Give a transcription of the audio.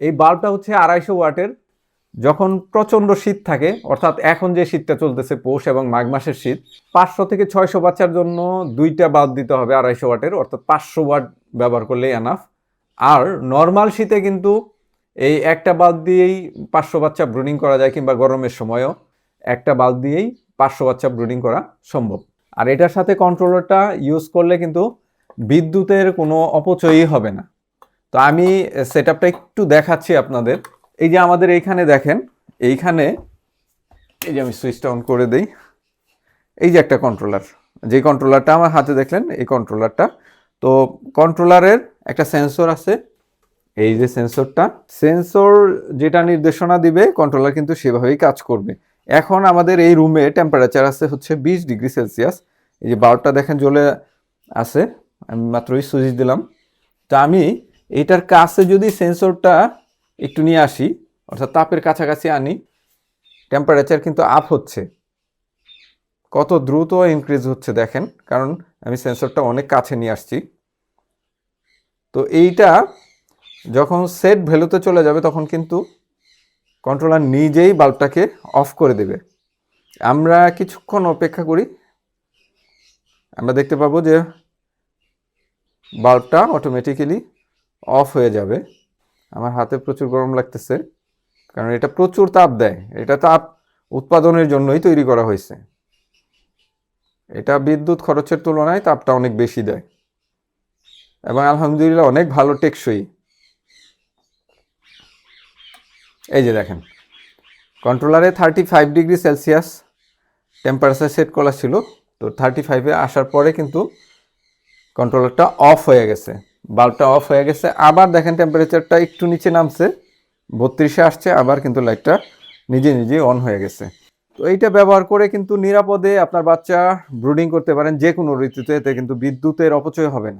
এই বাল্বটা হচ্ছে আড়াইশো ওয়াটের। যখন প্রচণ্ড শীত থাকে, অর্থাৎ এখন যে শীতটা চলতেছে পৌষ এবং মাঘ মাসের শীত, পাঁচশো থেকে ছয়শো বাচ্চার জন্য দুইটা বাল্ব দিতে হবে আড়াইশো ওয়াটের, অর্থাৎ পাঁচশো ওয়াট ব্যবহার করলে এনাফ আর নর্মাল শীতে কিন্তু এই একটা বাল্ব দিয়েই পাঁচশো বাচ্চা ব্রুডিং করা যায় কিংবা গরমের সময়ও একটা বাল্ব দিয়েই পাঁচশো বাচ্চা ব্রুডিং করা সম্ভব। আর এটার সাথে কন্ট্রোলারটা ইউজ করলে কিন্তু বিদ্যুতের কোনো অপচয়ই হবে না। তো আমি সেট একটু দেখাচ্ছি আপনাদের। এই যে আমাদের এইখানে দেখেন, এইখানে এই যে আমি সুইচটা অন করে দেই। এই যে একটা কন্ট্রোলার যে কন্ট্রোলারটা আমার হাতে দেখলেন, এই কন্ট্রোলারটা তো কন্ট্রোলারের একটা সেন্সর আছে। এই যে সেন্সরটা সেন্সর যেটা নির্দেশনা দিবে কন্ট্রোলার কিন্তু সেভাবেই কাজ করবে। এখন আমাদের এই রুমে টেম্পারেচার আছে হচ্ছে বিশ ডিগ্রি সেলসিয়াস। এই যে বাল্বটা দেখেন জ্বলে আছে। আমি মাত্রই সুইচ দিলাম। তো আমি এইটার কাছে যদি সেন্সরটা একটু নিয়ে আসি, অর্থাৎ তাপের কাছাকাছি আনি টেম্পারেচার কিন্তু আপ হচ্ছে। কত দ্রুত ইনক্রিজ হচ্ছে দেখেন, কারণ আমি সেন্সরটা অনেক কাছে নিয়ে আসছি। তো এইটা যখন সেট ভ্যালুতে চলে যাবে, তখন কিন্তু কন্ট্রোলার নিজেই বাল্বটাকে অফ করে দেবে। আমরা কিছুক্ষণ অপেক্ষা করি, আমরা দেখতে পাবো যে বাল্বটা অটোমেটিক্যালি অফ হয়ে যাবে। আমার হাতে প্রচুর গরম লাগতেছে, কারণ এটা প্রচুর তাপ দেয়। এটা তাপ উৎপাদনের জন্যই তৈরি করা হয়েছে। এটা বিদ্যুৎ খরচের তুলনায় তাপটা অনেক বেশি দেয়। এবং আলহামদুলিল্লাহ অনেক ভালো টেকসই। এই যে দেখেন কন্ট্রোলারে thirty five degree Celsius temperature set করা ছিল। তো থার্টি ফাইভে আসার পরে কিন্তু কন্ট্রোলারটা অফ হয়ে গেছে। বাল্বটা অফ হয়ে গেছে। আবার দেখেন টেম্পারেচারটা একটু নিচে নামছে, বত্রিশে আসছে, আবার কিন্তু লাইটটা নিজে নিজে অন হয়ে গেছে। তো এইটা ব্যবহার করে কিন্তু নিরাপদে আপনার বাচ্চা ব্রুডিং করতে পারেন যে কোনো ঋতুতে, এতে কিন্তু বিদ্যুতের অপচয় হবে না।